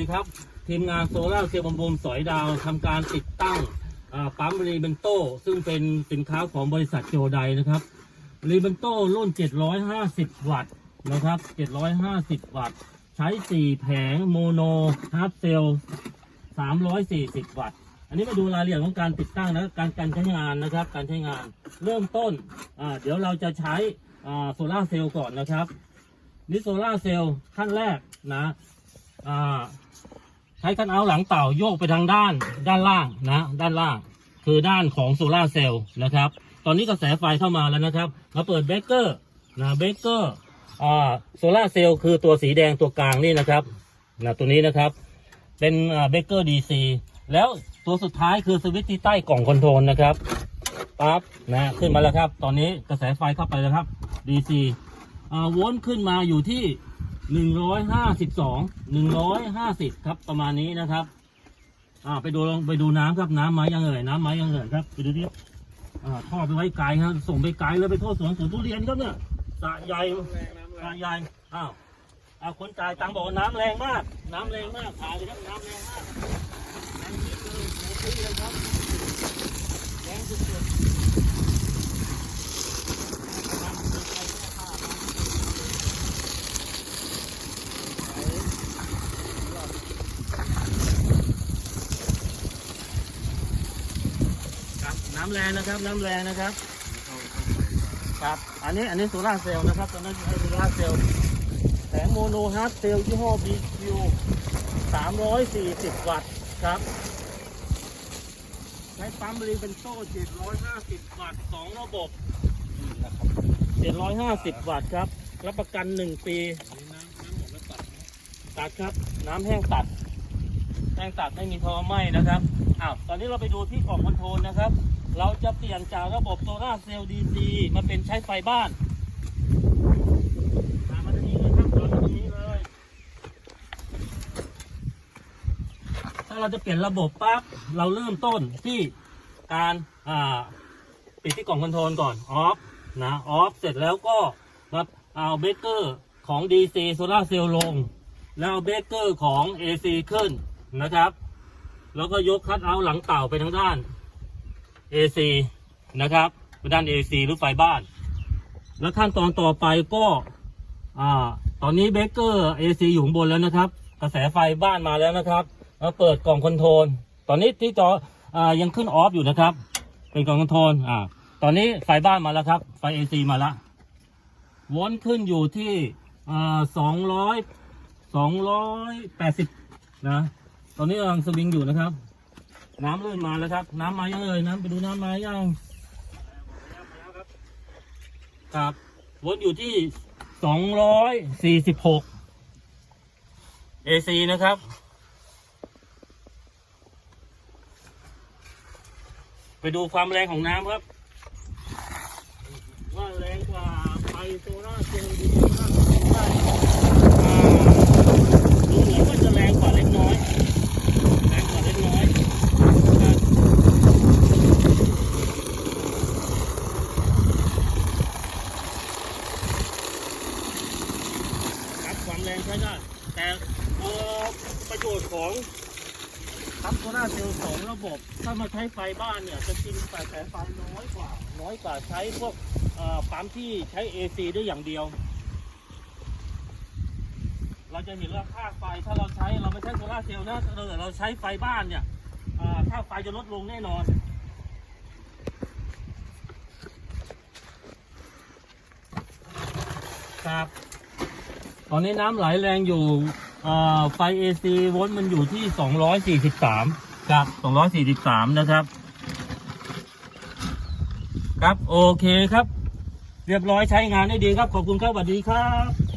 ดีครับ ทีมงานโซล่าเซลล์บำรุงสอยดาวทำการติดตั้งปั๊มรีเบนโตซึ่งเป็นสินค้าของบริษัทโจไดนะครับรีเบนโตรุ่น 750 วัตต์นะครับ 750 วัตต์ ใช้ 4 แผงโมโนฮาร์ดเซล340 วัตต์ อันนี้มาดูรายละเอียดของการติดตั้งนะการการใช้งานนะครับ การใช้งานเริ่มต้นเดี๋ยวเราจะใช้โซล่าเซลล์ก่อนนะครับนี่โซล่าเซลล์ขั้นแรกนะ ใช้คันเอาหลังเต่าโยกไปทางด้านด้านล่างนะ ด้านล่าง คือด้านของโซล่าเซลล์นะครับ ตอนนี้กระแสไฟเข้ามาแล้วนะครับมาเปิดเบรกเกอร์นะเบรกเกอร์โซล่าเซลล์คือตัวสีแดงตัวกลางนี่นะครับนะตัวนี้นะครับ เป็นเบรกเกอร์ดีซีแล้วตัวสุดท้ายคือสวิตช์ที่ใต้กล่องคอนโทรลนะครับปั๊บนะขึ้นมาแล้วครับ ตอนนี้กระแสไฟเข้าไปแล้วครับ DC อ่าวลต์ขึ้นมาอยู่ที่ หนึ่งร้อยห้าสิบสองหนึ่งร้อยห้าสิบครับประมาณนี้นะครับ อ่าไปดูลองไปดูน้ำครับน้ำไหมยังเอ่ยน้ำไหมยังเอ่ยครับไปดูดิอ่าทอดไปไว้ไกลครับส่งไปไกลเลยไปโทษสวนสวนทุเรียนครับเนี่ยสระใหญ่สระใหญ่อ้าวอ้าวคนจ่ายตังบอกน้ำแรงมาก น้ำแรงมากขายเลยครับน้ำแรงมากแรงนิดเลยแรงนิดเลยครับแรงสุดๆครับน้ำ แรงนะครับ น้ำแรงนะครับ ครับ อันนี้อันนี้โซล่าเซลล์นะครับตอนนั้นใช้โซล่าเซลล์แผงโมโนฮาร์ดเซลล์ยี่ห้อ BQ 340 วัตต์ครับ ใช้ปั๊มรีเป็นโซ่ 750 วัตต์2ระบบ750 วัตต์ครับ รับประกัน 1 ปีตัดครับ น้ำแห้งตัดแห้งตัดไม่มีทอไหม้นะครับอ้าวตอนนี้เราไปดูที่กล่องคอนโทรลนะครับ เราจะเปลี่ยนจากระบบโซลาร์เซลล์ DC มาเป็นใช้ไฟบ้านตามาตรงนี้เลยครับตรงนี้เลย ถ้าเราจะเปลี่ยนระบบปั๊บเราเริ่มต้นที่การปิดที่กล่องคอนโทรลก่อนออฟนะออฟเสร็จแล้วก็มาเอาเบรกเกอร์ของ DC โซลาร์เซลล์ลง แล้วเอาเบรกเกอร์ของ AC ขึ้นนะครับ แล้วก็ยกคัดเอาท์หลังเต่าไปทางด้าน AC นะครับไปด้าน AC หรือไฟบ้าน แล้วขั้นตอนต่อไปก็อ่าตอนนี้เบเกอร์ AC อยู่ข้างบนแล้วนะครับ กระแสไฟบ้านมาแล้วนะครับมาเปิดกล่องคอนโทรลตอนนี้ที่จออ่ายังขึ้นออฟอยู่นะครับ เป็นกล่องคอนโทรลอ่าตอนนี้ไฟบ้านมาแล้วครับ ไฟ AC มาแล้ววอลต์ขึ้นอยู่ที่อ่าสองร้อยสองร้อยแปดสิบนะ ตอนนี้กำลังสวิงอยู่นะครับ น้ำเริ่มมาแล้วครับ น้ำมายังเอ่ยน้ำไปดูน้ำมายังครับวนอยู่ที่สองร้อยสี่สิบหก AC นะครับ ไปดูความแรงของน้ำครับ ว่าแรงกว่าไฟโซล่าเซลล์ดีโซล่าร์เซลล์ได้เหมือนว่าจะแรงกว่าเล็กน้อย แรงกว่าเล็กน้อยครับครับความ แรงใช้ได้แต่เอ่อประโยชน์ของทับโซล่าเซลล์สองระบบ ถ้ามาใช้ไฟบ้านเนี่ยจะกินกระแสไฟน้อยกว่า น้อยกว่าใช้พวกปั๊มที่ใช้ AC ได้อย่างเดียว เราจะเห็นว่าค่าไฟถ้าเราใช้เราไม่ใช้โซล่าเซลล์นะถ้าเราเราใช้ไฟบ้านเนี่ยค่าไฟจะลดลงแน่นอนครับ ตอนนี้น้ำไหลแรงอยู่อ่าไฟ AC โวลต์มันอยู่ที่ 243 ครับ 243 นะครับ ครับ โอเคครับ เรียบร้อยใช้งานได้ดีครับ ขอบคุณครับสวัสดีครับ